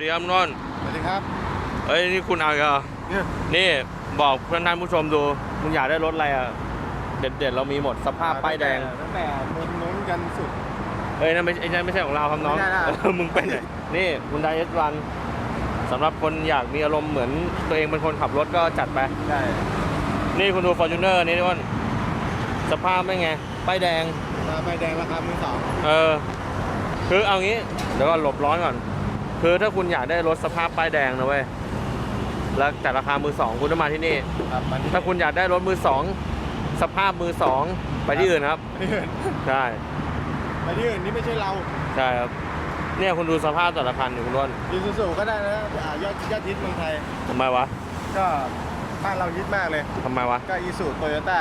ดีครับนนท์สวัสดีครับเฮ้ยนี่คุณเอาอีกเหรอเนี่ยนี่บอกเพื่อนท่านผู้ชมดูมึงอยากได้รถอะไรอะเด็ดๆเรามีหมดสภาพป้ายแดง ตั้งแต่มุมนู้นกันสุด เอ้ยนั่นไม่ใช่ไอ้นั่นไม่ใช่ของเราครับน้องไม่ได้นะ เออมึงเป็นไหนนี่คุณไดเอสรันสำหรับคนอยากมีอารมณ์เหมือนตัวเองเป็นคนขับรถก็จัดไป ใช่นี่คุณดูฟอร์จูเนอร์นี่ด้วยสภาพเป็นไง ป้ายแดงมาใบแดงราคามือสองเออ คือเอางี้ เดี๋ยวก่อนหลบร้อนก่อน คือถ้าคุณอยากได้รถสภาพป้ายแดงนะเว้ยแล้วแต่ราคามือสองคุณต้องมาที่นี่ ครับมันถ้าคุณอยากได้รถมือสองสภาพมือสองไปที่อื่นครับไปที่อื่นใช่ไปที่อื่นนี่ไม่ใช่เราใช่ครับ เนี่ยคุณดูสภาพแต่ละคันอยู่คุณต้นยูซูซูก็ได้นะอ่ายอดยอดฮิตเมืองไทย ทำไมวะก็บ้านเราฮิตมากเลย ทำไมวะก็อีซูโตโยต้า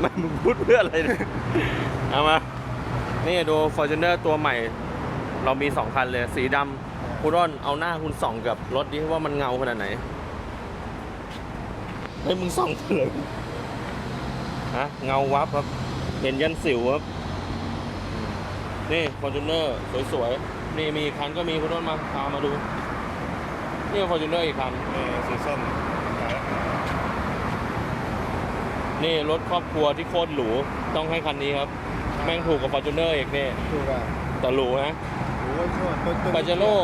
ไม่มึงพูดเพื่ออะไรเนี่ยเอามา นี่ดู Fortuner ตัวใหม่ เรามีสองคันเลย สีดำคุณต้นเอาหน้าคุณส่องกับรถดิว่ามันเงาขนาดไหนเฮ้ยมึงส่องเลยฮะเงาวับครับ เห็นยันสิวครับ นี่ Fortuner สวยๆ นี่มีอีกคันก็มีคุณต้นมาพามาดู นี่ Fortuner อีกคันเออสีส้มนี่รถครอบครัวที่โคตรหรูต้องให้คันนี้ครับ แม่งถูกกว่า Fortuner อีกนี่ถูกอะแต่หรูนะโอ้โหตัวตัว ปาเจโร่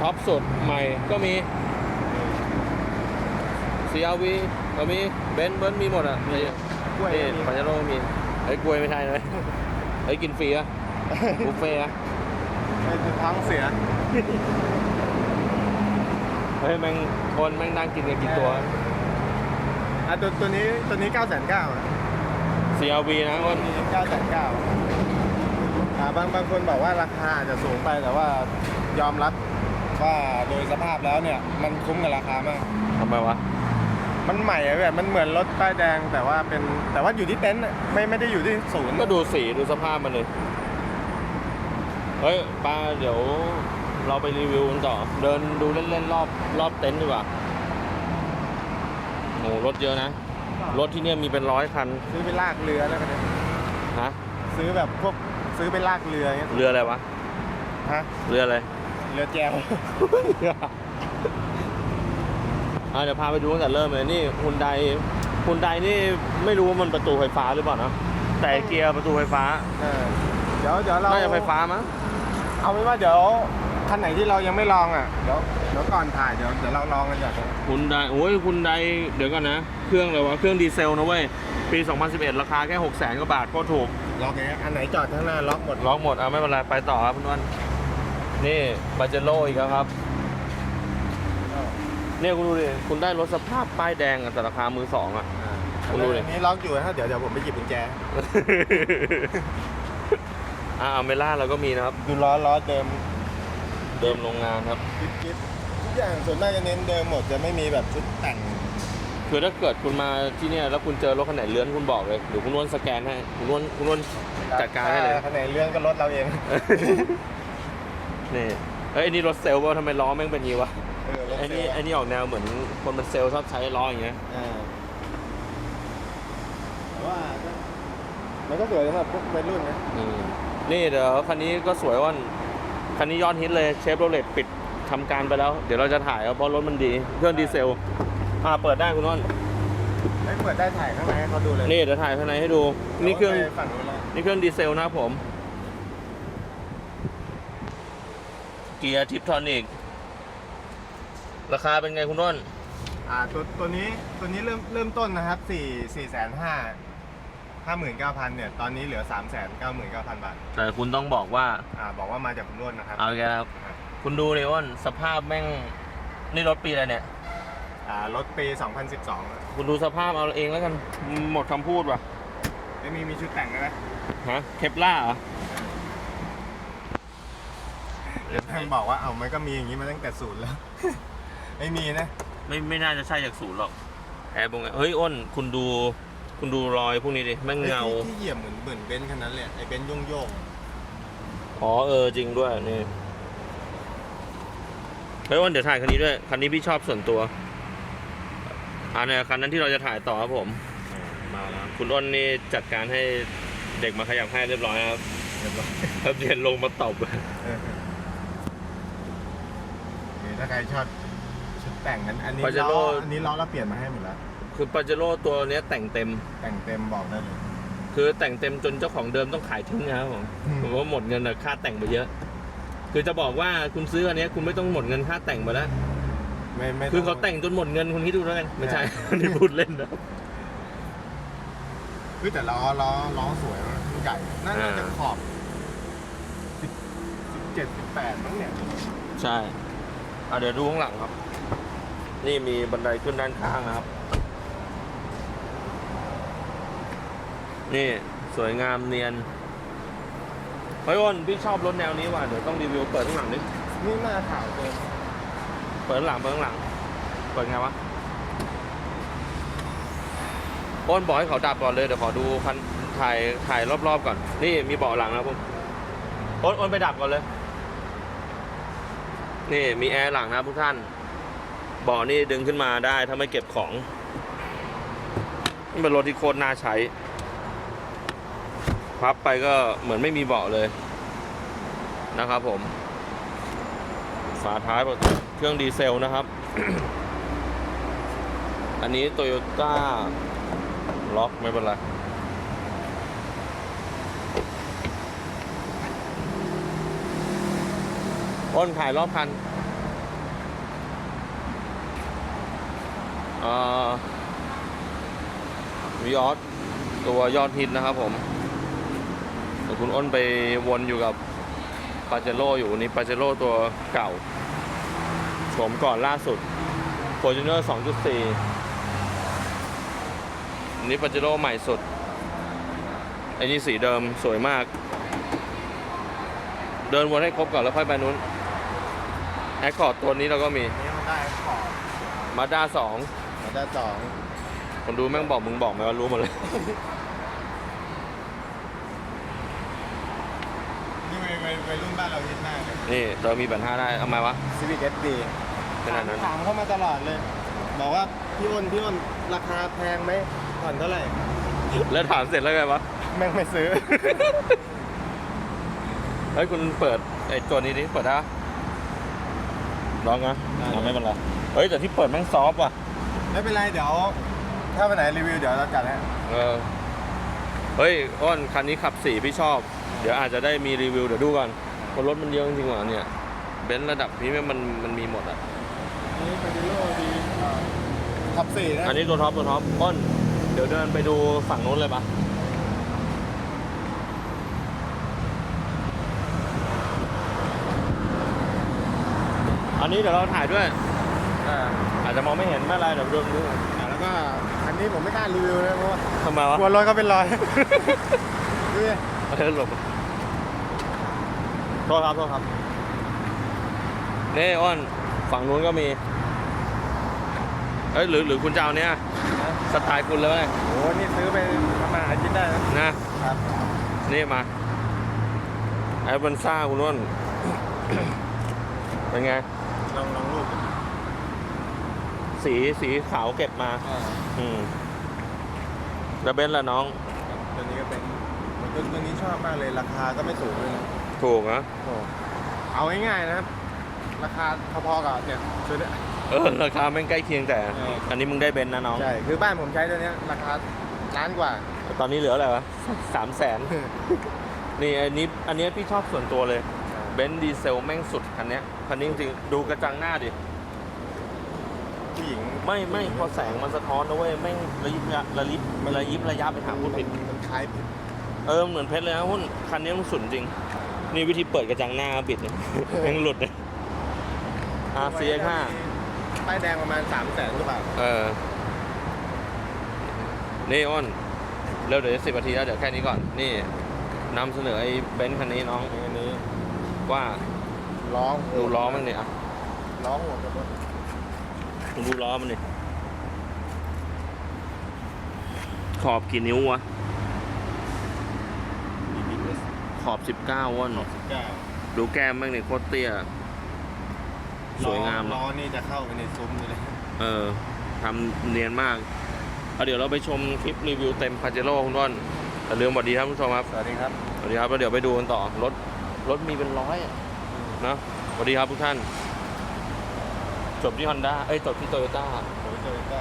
ท็อปสุดใหม่ก็มี CRV ก็มีเบนซ์เบิ้ลมีหมดอะนี่กล้วยนี่ก็มีปาเจโร่มีไอ้ยกล้วยไม่ใช่เลยไอ้ยกินฟรีอะบุฟเฟ่อะไอ้ท้องเสียเฮ้ยแม่งคนแม่งนั่งกินกันกี่ตัวอะตัวตัวนี้ตัวนี้9 9 0 0 0อะ CRV นะอ้นมี9 9 0 0 อ่าบางบางคนบอกว่าราคาอาจจะสูงไปแต่ว่ายอมรับว่าโดยสภาพแล้วเนี่ยมันคุ้มกับราคามาก ทำไมวะ มันใหม่อะแบบมันเหมือนรถป้ายแดงแต่ว่าเป็นแต่ว่าอยู่ที่เต็นท์อะไม่ไม่ได้อยู่ที่ศูนย์ก็ดูสีดูสภาพมันเลย เฮ้ยป้าเดี๋ยวเราไปรีวิวกันต่อ เดินดูเล่นๆรอบรอบเต็นท์ดีกว่าโหรถเยอะนะ รถที่เนี่ยมีเป็นร้อยคันซื้อไปลากเรือแล้วกันเนี่ยฮะ ซื้อแบบพวก ซื้อไปลากเรืออย่างเงี้ยเรืออะไรวะ ฮะ เรืออะไร เรือแจว อะเดี๋ยวพาไปดูตั้งแต่เริ่มเลยนี่ฮุนไดฮุนไดนี่ไม่รู้ว่ามันประตูไฟฟ้าหรือเปล่านะแต่เกียร์ประตูไฟฟ้าเออเดี๋ยวเดี๋ยวเราน่าจะไฟฟ้ามั้งเอาเป็นว่าเดี๋ยวคันไหนที่เรายังไม่ลองอะ เดี๋ยวเดี๋ยวก่อนถ่ายเดี๋ยวเดี๋ยวเราลองกันก่อนฮุนไดโอ้ยฮุนไดเดี๋ยวก่อนนะ เครื่องอะไรวะ เครื่องดีเซลนะเว้ย ปี 2011 ราคาแค่ 6 0 0 0 0 0กว่าบาทโคตรถูก ล็อกเองอันไหนจอดข้างหน้าล็อกหมดล็อกหมดเอาไม่เป็นไรไปต่อครับคุณวันนี่บาเจโร่อีกแล้วครับเนี่ยคุณดูดิคุณได้รถสภาพป้ายแดงอะแต่ราคามือสองอะอ่าคุณดูดิ อันนี้ล็อกอยู่นะเดี๋ยวเดี๋ยวผมไปหยิบกุญแจ อ่าอเมล่าเราก็มีนะครับ ดูล้อล้อเดิมเดิมโรงงานครับ กิ๊บกิ๊บทุกอย่างส่วนมากจะเน้นเดิมหมดจะไม่มีแบบชุดแต่ง คือถ้าเกิดคุณมาที่เนี่ยแล้วคุณเจอรถคันไหนเลื้อนคุณบอกเลยเดี๋ยวคุณนวนสแกนให้คุณนวนคุณนวนจัดการให้เลยคันไหนเรื่องก็รถเราเอง นี่เฮ้ยไอ้นี่รถเซลล์ว่าทำไมล้อแม่งเป็นอย่างงี้วะเออรถไอ้นี่เซลล์ไอ้นี่ออกแนวเหมือนคนมันเซลล์ชอบใช้ล้ออย่างเงี้ยอ่าแต่ว่าก็มันก็สวยสำหรับพวกวัยรุ่นนะอืมนี่เดี๋ยวคันนี้ก็สวยว่านคันนี้ยอดฮิตเลยเชฟโรเลตปิดทำการไปแล้ว เดี๋ยวเราจะถ่ายเอาเพราะรถมันดีเครื่องดีเซล อ่าเปิดได้คุณนวนไม่เปิดได้ถ่ายข้างในให้เขาดูเลยนี่เดี๋ยวถ่ายข้างในให้ดู นี่เครื่องไปฝั่งนู้นแล้วนี่เครื่องดีเซลนะครับผม เกียร์ทิปทอนิกราคาเป็นไงคุณน้นอ่าตัวตัวนี้ตัวนี้เริ่มเริ่มต้นนะครับสี่สี่แสนห้าห้าหมื่นเก้าพันเนี่ยตอนนี้เหลือสามแสนเก้าหมื่นเก้าพันบาทแต่คุณต้องบอกว่า อ่าบอกว่ามาจากคุณรุ่นนะครับเอาแกครับ คุณดูเลยว่าสภาพแม่งนี่รถปีอะไรเนี่ย อ่ารถปี 2012คุณดูสภาพเอาเองแล้วกันหมดคำพูดว่ะไม่มีมีชุดแต่งด้วยนะฮะเคปล่าเหรอเดี๋ยวท่านบอกว่าเอามันก็มีอย่างนี้มาตั้งแต่ศูนย์แล้ว ไม่มีนะ ไม่ไม่น่าจะใช่จากศูนย์หรอกแอร์บงไงเฮ้ยอ้นคุณดู คุณดูรอยพวกนี้ดิแม่งเงา ที่ที่เหยียบเหมือนเหมือนเบนซ์คันนั้นเลยไอ้เบนซ์โยงโยงอ๋อเออจริงด้วยนี่เฮ้ยอ้นเดี๋ยวถ่ายคันนี้ด้วยคันนี้พี่ชอบส่วนตัว อันนี้คันนั้นที่เราจะถ่ายต่อครับผม มาแล้วคุณอ้นนี่จัดการให้เด็กมาขยับให้เรียบร้อยครับเรียบร้อยแล้วเรียนลงมาตบเออถ้าใครชอบชุดแต่งนั้นอันนี้ Pajero ล้ออันนี้ล้อเราเปลี่ยนมาให้หมดแล้วคือปาเจโร่ตัวเนี้ยแต่งเต็ม แต่งเต็มบอกได้เลยคือแต่งเต็มจนเจ้าของเดิมต้องขายทิ้งนะครับผมอืมผมว่าหมดเงินอะค่าแต่งไปเยอะ คือจะบอกว่าคุณซื้ออันเนี้ยคุณไม่ต้องหมดเงินค่าแต่งไปแล้ว ไม่ไม่คือต้เขาแต่งจนหมดเงินคุณคิดดูแล้วกันไม่ใช่ใช่อันนี้พูดเล่นนะคือแต่ล้อล้อล้อสวยมากใหญ่น่าอ่าจะขอบสิบสิบเจ็ดสิบแปดมั้งเนี่ยใช่อะเดี๋ยวดูข้างหลังครับ นี่มีบันไดขึ้นด้านข้างนะครับ นี่สวยงามเนียนเฮ้ยอ้นพี่ชอบรถแนวนี้ว่ะเดี๋ยวต้องรีวิวเปิดข้างหลังดินี่หน้าขาวเกิน เปิดข้างหลังเปิดข้างหลัง เปิดไงวะอ้นบอกให้เขาดับก่อนเลยเดี๋ยวขอดูคันถ่ายถ่ายรอบๆก่อน นี่มีเบาะหลังนะครับผมอ้นอ้นไปดับก่อนเลย นี่มีแอร์หลังนะทุกท่านเบาะนี่ดึงขึ้นมาได้ถ้าไม่เก็บของนี่เป็นรถที่โคตรน่าใช้พับไปก็เหมือนไม่มีเบาะเลยนะครับผม ฝาท้ายเค รื่อง ดีเซลนะครับ อันนี้โตโยต้าล็อกไม่เป็นไรอ้นถ่ายรอบคันวีออสตัวยอดฮิตนะครับผมคุณอ้นไปวนอยู่กับปาเจโร่อยู่นี่ปาเจโร่ตัวเก่า โฉมก่อนล่าสุด f o r t u n e r 2.4 อันนี้ปาเจโร่ใหม่สุดไอ้นี่สีเดิมสวยมาก เดินวนให้ครบก่อนแล้วค่อยไปนู้นแอคคอร์ดตัวนี้เราก็มีนี่มันได้ขอบมาด้าสองมันได้สองคนดูแม่งบอกมึงบอกไหมว่ารู้หมดเลย นี่ วัยวัยวัยรุ่นบ้านเราฮิตมากเลยนี่เรามีบัตรห้าได้เอามาวะซีวิกเอสดีขนาดนั้นถามเข้ามาตลอดเลย บอกว่าพี่อ้นพี่อ้นราคาแพงไหมผ่อนเท่าไหร่ แล้วถามเสร็จแล้วไงวะ แม่งไม่ซื้อ เฮ้ยคุณเปิดไอ้ตัวนี้ดิเปิดได้ปะลองนะได้เอาไม่เป็นไรเฮ้ยแต่ที่เปิดแม่งซอฟต์ว่ะ ไม่เป็นไรเดี๋ยว ถ้าวันไหนรีวิวเดี๋ยวเราจัดให้เออ เฮ้ยอ้นคันนี้ขับสีพี่ชอบ เดี๋ยวอาจจะได้มีรีวิวเดี๋ยวดูก่อนเพราะรถมันเยอะจริงๆว่ะเนี่ยเบนซ์ระดับพรีเมียมมันมันมีหมดอะนี่ปาเจโร่ดีท็อปสี่นะอันนี้ตัวท็อปตัวท็อปอ้นเดี๋ยวเดินไปดูฝั่งนู้นเลยปะอันนี้เดี๋ยวเราถ่ายด้วย อ่าอาจจะมองไม่เห็นไม่เป็นไรเดี๋ยวเดินดูแล้วก็อันนี้ผมไม่กล้ารีวิวนะเพราะว่าทำไมวะกลัวรถเขาเป็นรอยดูดิ เออหลบ โทษครับโทษครับนี่อ้นฝั่งนู้นก็มีเอ้ยหรือหรือคุณจะเอาเนี้ยสไตล์คุณเลยโอ้โหนี่ซื้อไปทำมาหากินได้นะนะครับ นี่มาไอ้บันซ่าคุณอ้นเป็นไง ลองลองรูปสีสีขาวเก็บมาอ่าอืมแล้วเบนซ์ละน้อง ตัวนี้ก็เป็นตัวตัวนี้ชอบมากเลยราคาก็ไม่สูงเลยนะ ถูกนะโอ้เอาง่ายๆนะครับ ราคาพอๆกับเนี่ยซื้อได้เออราคาแม่งใกล้เคียงแต่ เอออั อันนี้มึงได้เบนซ์นะน้อง ใช่ คือบ้านผมใช้ตัวเนี้ยราคาล้านกว่า ตอนนี้เหลืออะไรวะสามแสนนี่อันนี้อันนี้พี่ชอบส่วนตัวเลยเบนซ์ดีเซลแม่งสุดคันเนี้ยคันนี้จริงๆดูกระจังหน้าดิ ผู้หญิงไม่ไม่พอแสงมันสะท้อนนะเว้ยแม่งระยิบระระลิบระยิบระยับไปทางพูดผิดมันมันคล้ายเออเหมือนเพชรเลยนะหุ้นคันนี้มันสุดจริง นี่วิธีเปิดกระจังหน้าบิดเนี่ยแม่งหลุดเลย RCX 5ป้ายแดงประมาณ3 0 0แสนกว่าบาทเออนี่อ้นเร็วเดี๋ยวสิบนาทีแล้วเดี๋ยวแค่นี้ก่อน นี่นำเสนอไอ้เบนซ์คันนี้น้อง อันนี้ว่าล้อดูล้อมันเนี่ยอะล้อหัวกระบะมึงดูล้อมันดิขอบกี่นิ้ววะ ขอบ 19ว่น19ดูแก้มแม่งเนี่ยโคตรเตี้ย สวยงามล้อะอนี่จะเข้าไปในซุ้มเลยเออทำเนียนมากเอาเดี๋ยวเราไปชมคลิปรีวิวเต็มพาเจโร่คุณว่อนแต่าลืมสวัสดีครับผู้ชมครับสวัสดีครับ สวัสดีครับแล้วเดี๋ยวไปดูกันต่อรถรถมีเป็นร้อยอะนะสวัสดีครับทุกท่าน จบที่ฮอนด้าเอ้ยจบที่โตโยต้าโตโยต้า